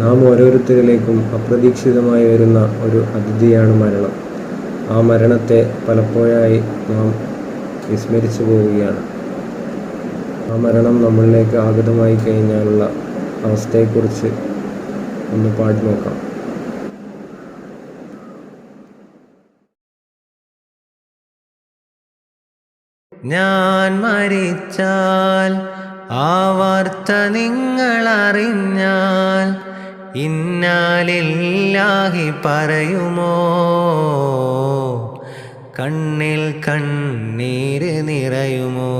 നാം ഓരോരുത്തരിലേക്കും അപ്രതീക്ഷിതമായി വരുന്ന ഒരു അതിഥിയാണ് മരണം. ആ മരണത്തെ പലപ്പോഴായി നാം വിസ്മരിച്ചു പോവുകയാണ്. ആ മരണം നമ്മളിലേക്ക് ആഗതമായി കഴിഞ്ഞാലുള്ള അവസ്ഥയെക്കുറിച്ച് ഒന്ന് പാടി നോക്കാം. ഞാൻ മരിച്ചാൽ ആ വാർത്ത നിങ്ങളറിഞ്ഞാൽ ഇന്നാലില്ലാഹി പറയുമോ? കണ്ണിൽ കണ്ണീര് നിറയുമോ?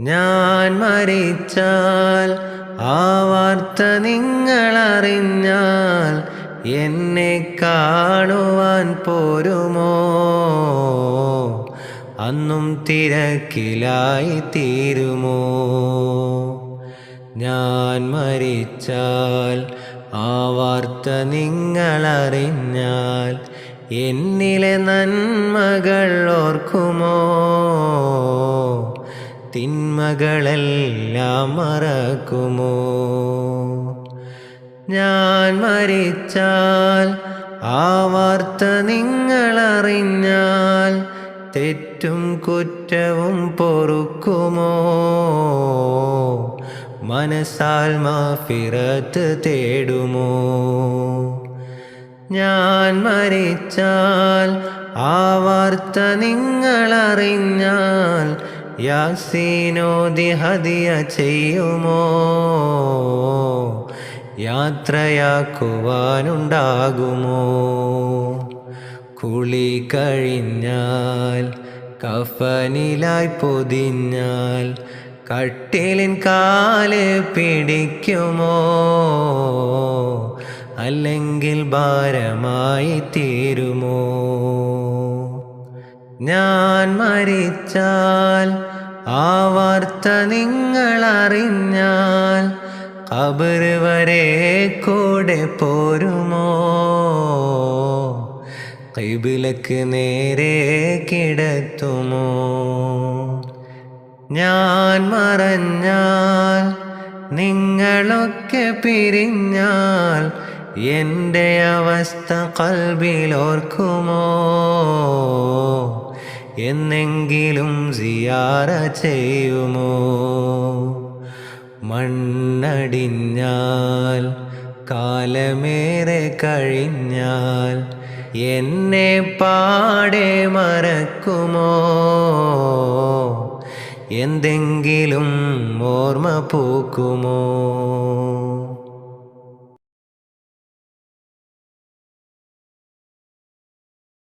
ഞാൻ മരിച്ചാൽ ആ വാർത്ത നിങ്ങളറിഞ്ഞാൽ എന്നെ കാണുവാൻ പോരുമോ? അന്നും തിരക്കിലായി തീരുമോ? ഞാൻ മരിച്ചാൽ ആ വാർത്ത നിങ്ങളറിഞ്ഞാൽ എന്നിലെ നന്മകൾ ഓർക്കുമോ? തിന്മകളെല്ലാം മറക്കുമോ? ഞാൻ മരിച്ചാൽ ആ വാർത്ത നിങ്ങളറിഞ്ഞാൽ തെറ്റും കുറ്റവും മനസ്സാൽ മാഫിറത്ത് തേടുമോ? ഞാൻ മരിച്ചാൽ ആ വാർത്ത നിങ്ങളറിഞ്ഞാൽ യാസീനോദി ഹദിയ ചെയ്യുമോ? യാത്രയാക്കുവാനുണ്ടാകുമോ? കുളി കഴിഞ്ഞാൽ കഫനിലായി പൊതിഞ്ഞാൽ കട്ടിലിൻ കാൽ പിടിക്കുമോ? അല്ലെങ്കിൽ ഭാരമായി തീരുമോ? ഞാൻ മരിച്ചാൽ ആ വാർത്ത നിങ്ങളറിഞ്ഞാൽ അബർ വരെ കൂടെ പോരുമോ? കൈബിലക്ക് നേരെ കിടത്തുമോ? ഞാൻ മറഞ്ഞാൽ നിങ്ങളൊക്കെ പിരിഞ്ഞാൽ എന്റെ അവസ്ഥ കൽബിലോർക്കുമോ? എന്നെങ്കിലും സിയാറ ചെയ്യുമോ? മണ്ണടിഞ്ഞാൽ കാലമേറെ കഴിഞ്ഞാൽ എന്നെ പാടെ മറക്കുമോ? എന്തെങ്കിലും ഓർമ്മ പൂക്കുമോ?